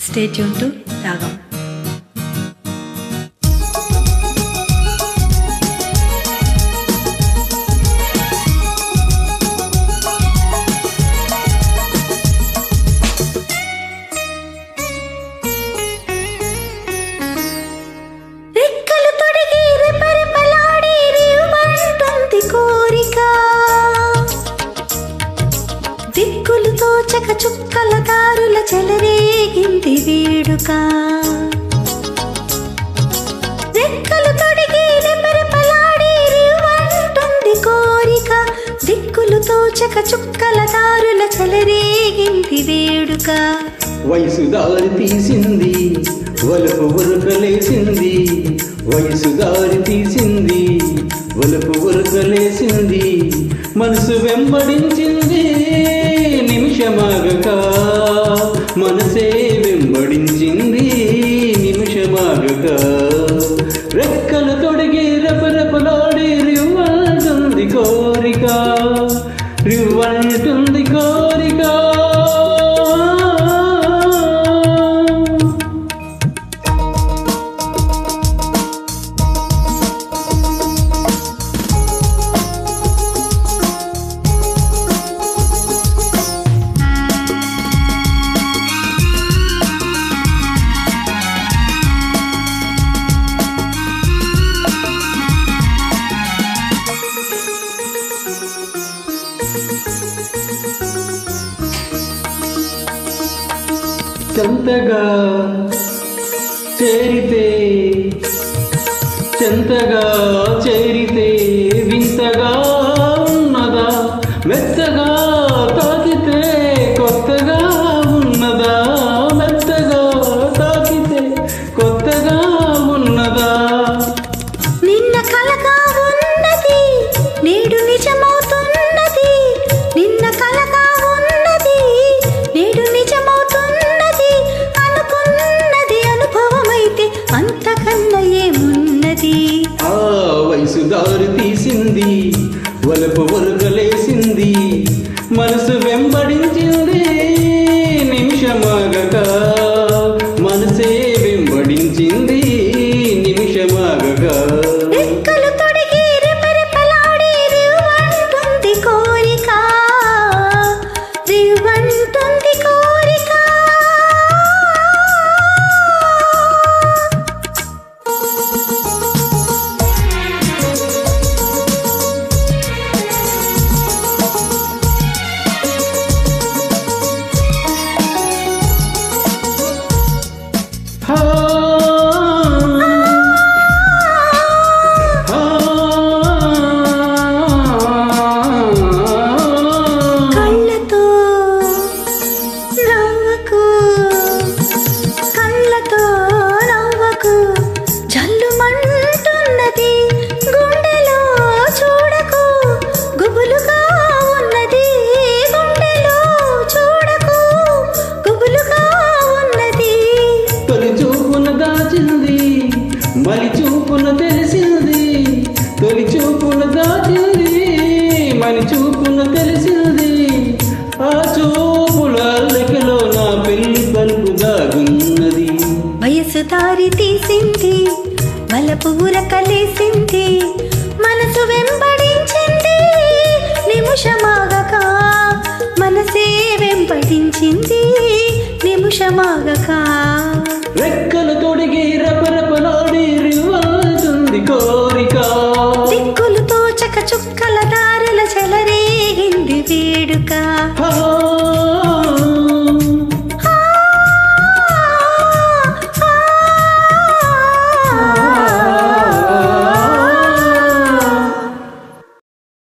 State Yoon to రాగం చక చుక్కల దారుల చెలరేగింది వేడుక. రెక్కలు తొడిగి రెపరెపలాడి రేవంటుంది కోరిక. దిక్కులు తోచక చుక్కల దారుల చెలరేగింది వేడుక. వయసు దారి తీసింది వలుపు ఉరుకలేసింది. వయసు దారి తీసింది వలుపు ఉరుకలేసింది. మనసు వెంబడించింది. చెంతగా చేరితే చెంతగా చేరితే వింతగా ఉన్నదా? మెత్తగా తాకితే కొత్తగా ఉన్నదా? మెత్తగా తాకితే కొత్తగా ఏమున్నది ఆ వయసు దారి తీసింది. వలపు వరకలేసింది మనసు వలపు ఉరకలేసింది మనసు వెంబడించింది. నిమిషమాగక మనసే వెంబడించింది. నిమిషమాగక రెక్కలు తొడిగి రెపరెపలాడి రివ్వాల్సింది కోరిక. దిక్కులు తోచక చుక్కల దారుల చెలరేగింది వేడుక.